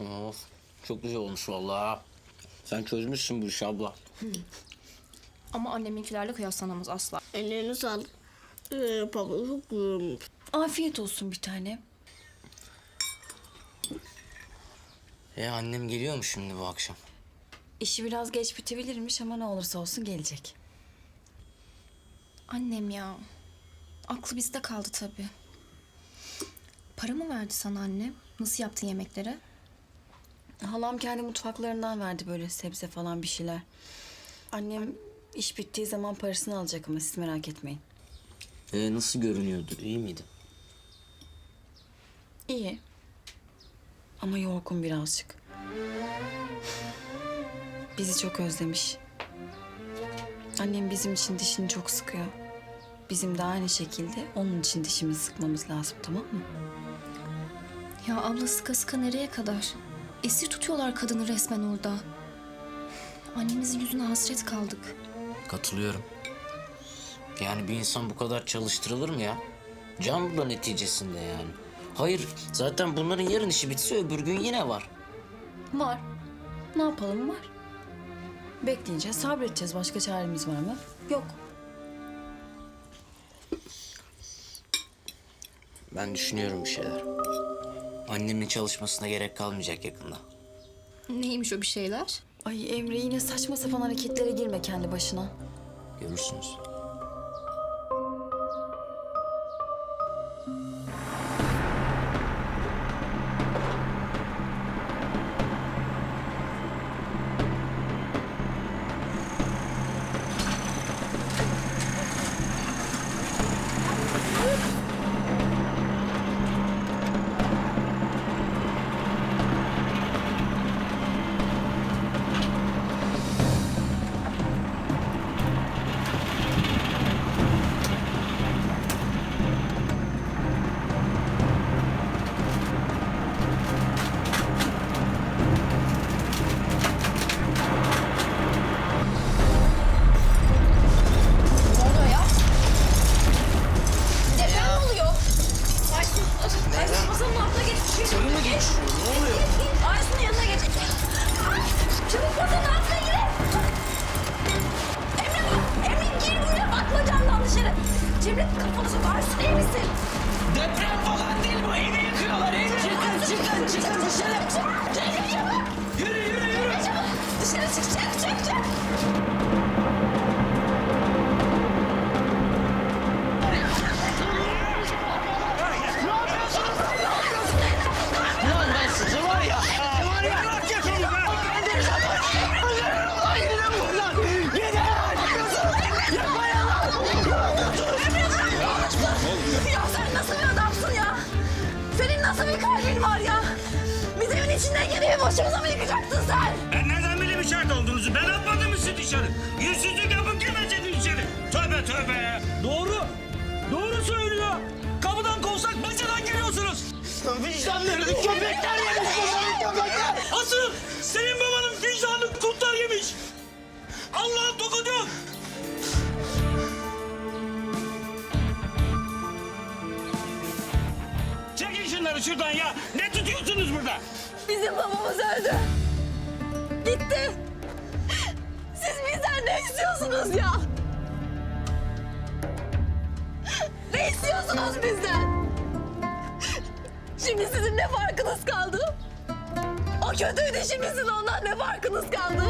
Of, çok güzel olmuş vallahi. Sen çözmüşsün bu işi abla. Ama anneminkilerle kıyaslanamaz asla. Ellerine sağlık. Ee, baba çok güzel. Afiyet olsun bir tane. E annem geliyor mu şimdi bu akşam? İşi biraz geç bitebilirmiş ama ne olursa olsun gelecek. Annem ya. Aklı bizde kaldı tabii. Para mı verdi sana anne? Nasıl yaptın yemekleri? Halam kendi mutfaklarından verdi böyle sebze falan bir şeyler. Annem iş bittiği zaman parasını alacak ama siz merak etmeyin. E nasıl görünüyordu? İyi miydi? İyi. Ama yorgun birazcık. Bizi çok özlemiş. Annem bizim için dişini çok sıkıyor. Bizim de aynı şekilde onun için dişimizi sıkmamız lazım tamam mı? Ya abla sıka sıka nereye kadar? Esir tutuyorlar kadını resmen orada. Annemizin yüzüne hasret kaldık. Katılıyorum. Yani bir insan bu kadar çalıştırılır mı ya? Can bu da neticesinde yani. Hayır, zaten bunların yarın işi bitse öbür gün yine var. Var. Ne yapalım var. Bekleyeceğiz, sabredeceğiz. Başka çaremiz var mı? Yok. Ben düşünüyorum bir şeyler. Annemin çalışmasına gerek kalmayacak yakında. Neymiş o bir şeyler? Ay Emre yine saçma sapan hareketlere girme kendi başına. Görürsünüz. Evi başımıza mı yıkacaktın sen? Ben nereden bileyim içeride olduğunuzu? Ben atmadım mı sizi dışarı? Yüzsüzlük yapıp girmeseydin içeri. Tövbe tövbe. Doğru. Doğru söylüyor. Kapıdan kovsak bacadan giriyorsunuz. Vicdanları köpekler yemiş köpekler. Asıl senin babanın vicdanı kurtlar yemiş. Allah'ın tokadı. Çekin şunları şuradan ya. Ne tutuyorsunuz burada? Bizim babamız öldü. Gitti. Siz bizden ne istiyorsunuz ya? Ne istiyorsunuz bizden? Şimdi sizin ne farkınız kaldı? O kötüydü şimdi sizin ondan ne farkınız kaldı?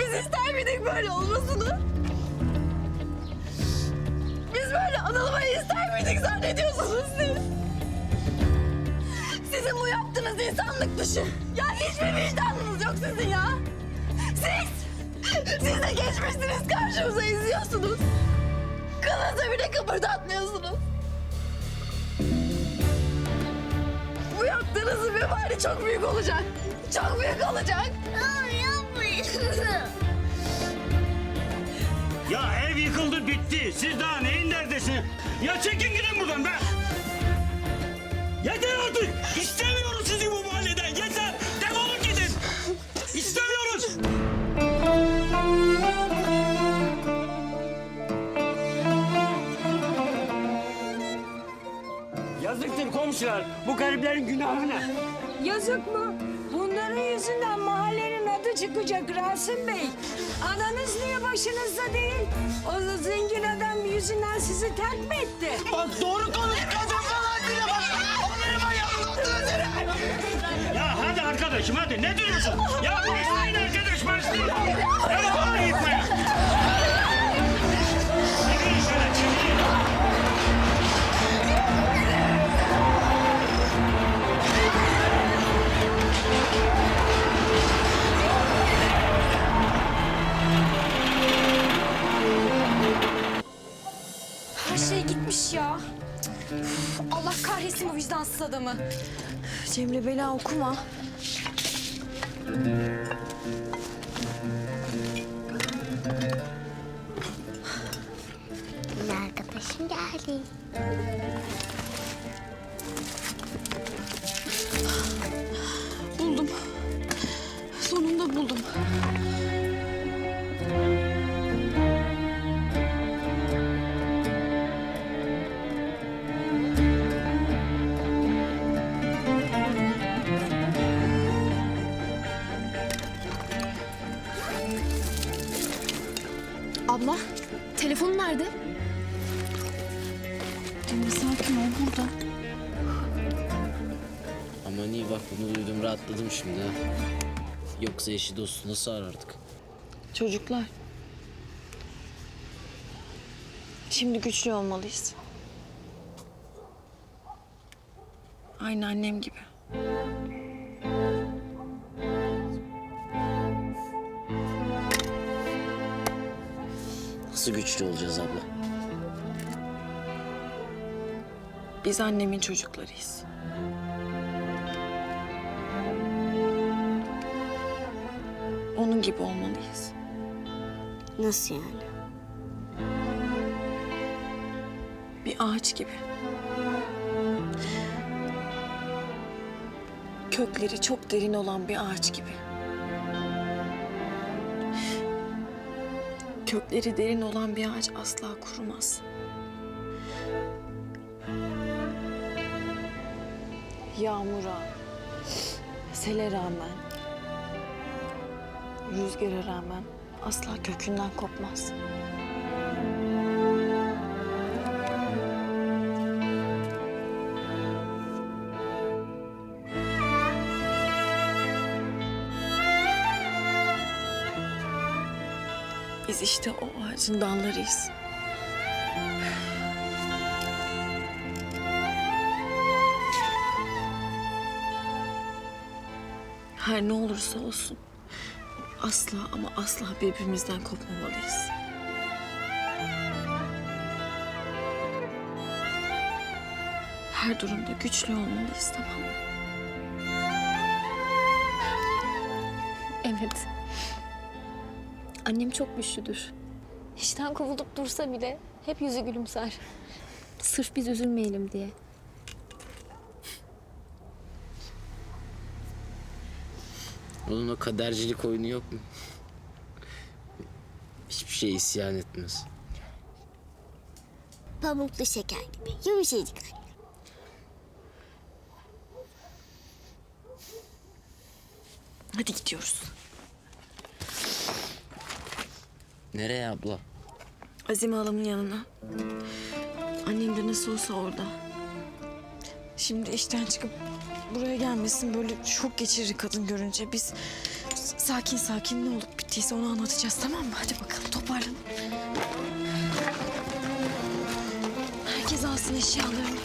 Biz ister miydik böyle olmasını? Biz böyle anılmayı ister miydik zannediyorsunuz siz? Sizin bu yaptığınız insanlık dışı. Ya hiçbir vicdanınız yok sizin ya. Siz, siz de geçmişsiniz karşımıza izliyorsunuz. Kılınızı bile kıpırdatmıyorsunuz. Bu yaptığınızın vebali çok büyük olacak. Çok büyük olacak. yapmayın. Ya ev yıkıldı bitti. Siz daha neyin derdesiniz? Ya çekin gidin buradan be. Bu gariplerin günahı ne? Yazık mı? Bunların yüzünden mahallenin adı çıkacak Rasim Bey. Ananız niye başınızda değil? O zengin adam yüzünden sizi terk mi etti? Bak doğru konuş kadın falan bile bak. Onları bana Ya hadi arkadaşım hadi ne duruyorsun? Ya başlayın arkadaş başlayın. Her şey gitmiş ya. Allah kahretsin bu vicdansız adamı. Cemre bela okuma. Arkadaşım geldi. Buldum. Sonunda buldum. Abla, telefonun nerede? Cemre sakin ol burada. Aman iyi bak bunu duydum rahatladım şimdi ha. Yoksa eşi dostu nasıl arardık? Çocuklar. Şimdi güçlü olmalıyız. Aynı annem gibi. Nasıl güçlü olacağız abla? Biz annemin çocuklarıyız. Onun gibi olmalıyız. Nasıl yani? Bir ağaç gibi. Kökleri çok derin olan bir ağaç gibi. Kökleri derin olan bir ağaç asla kurumaz. Yağmura, sele rağmen, rüzgara rağmen asla kökünden kopmaz. Biz işte o ağacın dallarıyız. Her ne olursa olsun asla ama asla birbirimizden kopmamalıyız. Her durumda güçlü olmalıyız tamam mı? Evet. Annem çok güçlüdür. İşten kovulup dursa bile hep yüzü gülümser. Sırf biz üzülmeyelim diye. Onun o kadercilik oyunu yok mu? Hiçbir şey isyan etmez. Pamuklu şeker gibi. Yumuşacık anne. Hadi gidiyoruz. Nereye abla? Azime halamın yanına. Annem de nasıl olsa orada. Şimdi işten çıkıp buraya gelmesin böyle şok geçirir kadın görünce. Biz sakin sakin ne olup bittiyse onu anlatacağız tamam mı? Hadi bakalım toparlanın. Herkes alsın eşyalarını.